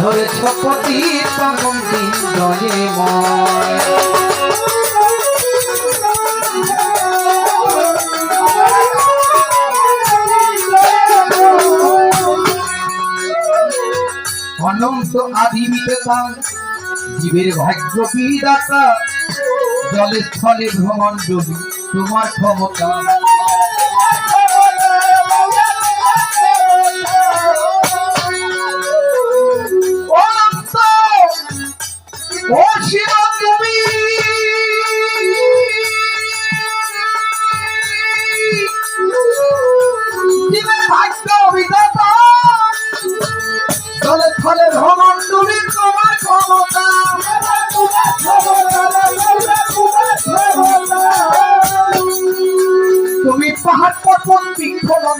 ধরেছ পতি পঙ্গি দয়ে ময়। অনন্ত আদি বিবেকা জীবের ভাগ্য বিদাতা জলে স্থলে ভ্রমণ যদি তোমার ক্ষমতা।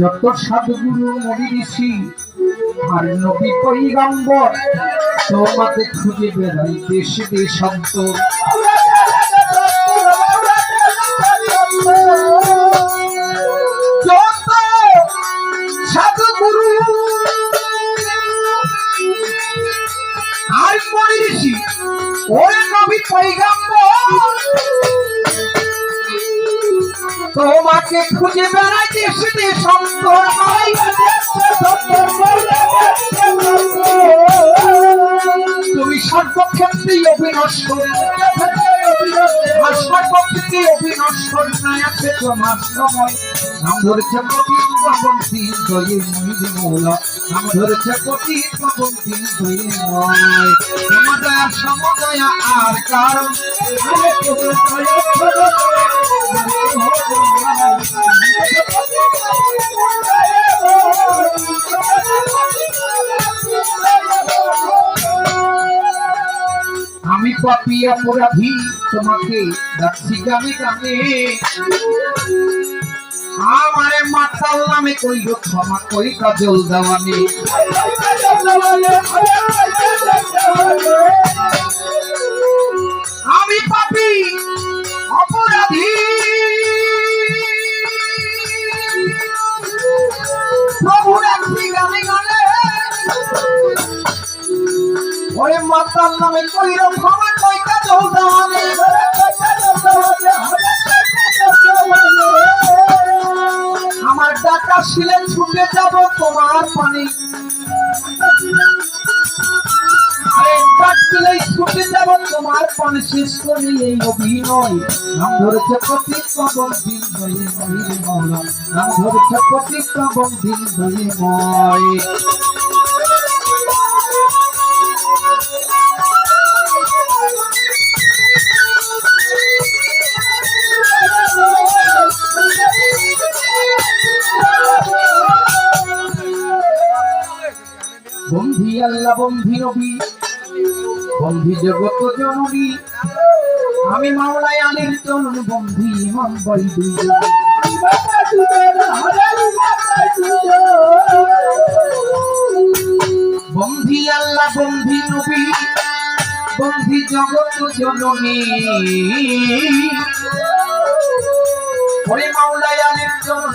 যত সাধুগুরু মনি ঋষি, আর নবী পৈগম্বর, তোমাকে খুঁজে বেড়াই দেশে সাধুগুরু আর মনি ঋষি, ওই নবী পৈগম্বর তোমাকে খুঁজে দেশে দেশান্তর নয়। তুমি সর্বক্ষেত্রে অবিনশ্বর সর্বক্ষেত্রে অবিনশ্বর নাই আছে তোমার সময়। নাম ধরেছে প্রতি প্রবন্তি জয়ে মহিলি সমদয়া সমদয়া আর কারণ আমি পাপি অপরাধী তোমাকে ডাকছি গানে গানে। আমারে মাতাল নামে কইল, ক্ষমা কই কাজল দেওয়ানে। আমি পাপি, অপরাধী। প্রভু ডাকছি গানে গানে, ওরে মাতাল নামে কইল, ক্ষমা কই কাজল দেওয়ানে। ডাকা শিলে ছুটে যাব তোমার পানি। তোমার পানি। শেষ করি এই অভিনয়। নাম ধরেছে প্রতিক্রমণ দিন ধরে নাম ধরেছে প্রতিক্রমণ দিন ধরে ময়। আল্লাহ বন্ধি নবী। বন্ধি জগত জননী। আমি মাওলাই আলীর চরণ বন্ধি, ইমাম বৈদি বন্ধি আল্লাহ, বন্ধি নবী। বন্ধি জগত জননী। ওরে মাওলাই আলীর চরণ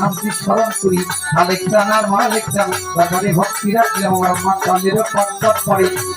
ভক্তি স্মরণ করি, আর আর মালিক চান তারপরে ভক্তি রাখলে আমার মা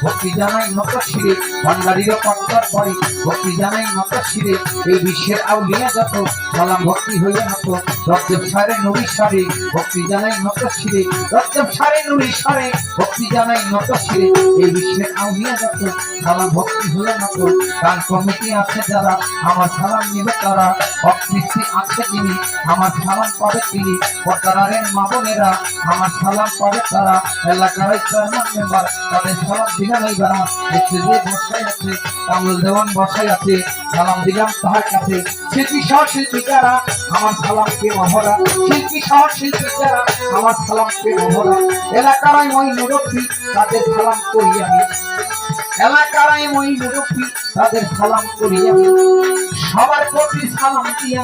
ভক্তি জানাই নকর শিরে ভান্ডারিরও পটপট পড়ে ভক্তি জানাই নকর শিরে এই বিশ্বের আউলিয়া যত সালাম ভক্তি হইয়া নত রক্তের সারে নুরি সারে, ভক্তি জানাই নকর শিরে। রক্তের সারে নুরি সারে, ভক্তি জানাই নকর শিরে। এই বিশ্বের আউলিয়া যত সালাম ভক্তি হইয়া নত গান কমিটি আছে যারা? আমার সালাম নিবে তারা। অকৃষ্টি আছে তিনি। আমার সালাম পাবে তিনি। পতারারের মা বোনেরা, আমার সালাম পাবে তারা। এলাকার চেয়ারম্যান মেম্বার তাদের সালাম দিলাম এই বেড়া দেখতে যে বসাই আছে কামরুল দেওয়ান বসাই আছে। সালাম দিলাম তাহার কাছে। শিল্পী সহ শিল্পী যারা, আমার সালামকে মহরা শিল্পী সহ শিল্পী যারা, আমার সালামকে মহরা এলাকারাই মই মুরব্বী, তাদের সালাম করি আমি। এলাকারাই মই মুরব্বী, তাদের সালাম করি আমি। সবার প্রতি সালাম দিয়া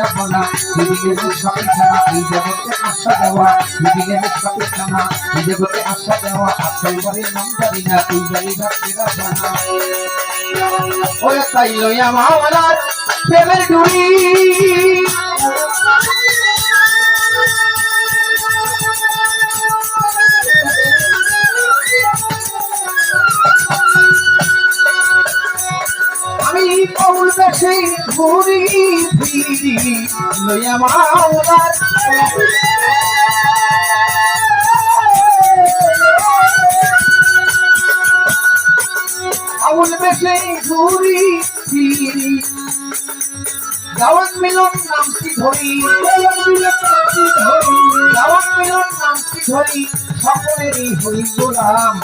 জানিরা ছেড়া বলা দিদিকে সঠিক জানা, এই জগতে আশা দেওয়া। দিদিকে সঠিক জানা, এই জগতে আশা দেওয়া। না ওরে তাই লইয়া মাওলার প্রেমের ডুরি ঘুরি ফিরি লইয়া মাওলার আউল বেশে ঘুরি দাওয়াত মিলন নামটি ধরি। দাওয়াত মিলন নামটি ধরি। সকলেরই হই গোলাম।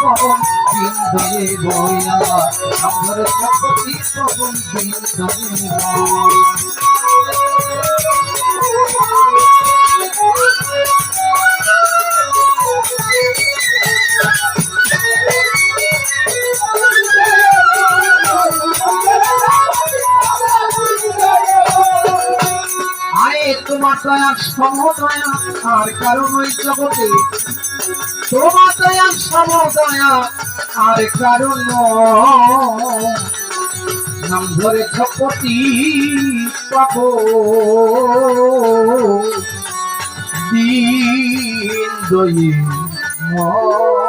পবন দিন ধরে বইয়া আমার সত্যি পবন দিন ধরে আর কারণ ওই জগতে তোমার দয়া সমদয়া আর কারণ নাম ধরে ছপতি পাব দিন দয়ে ময়।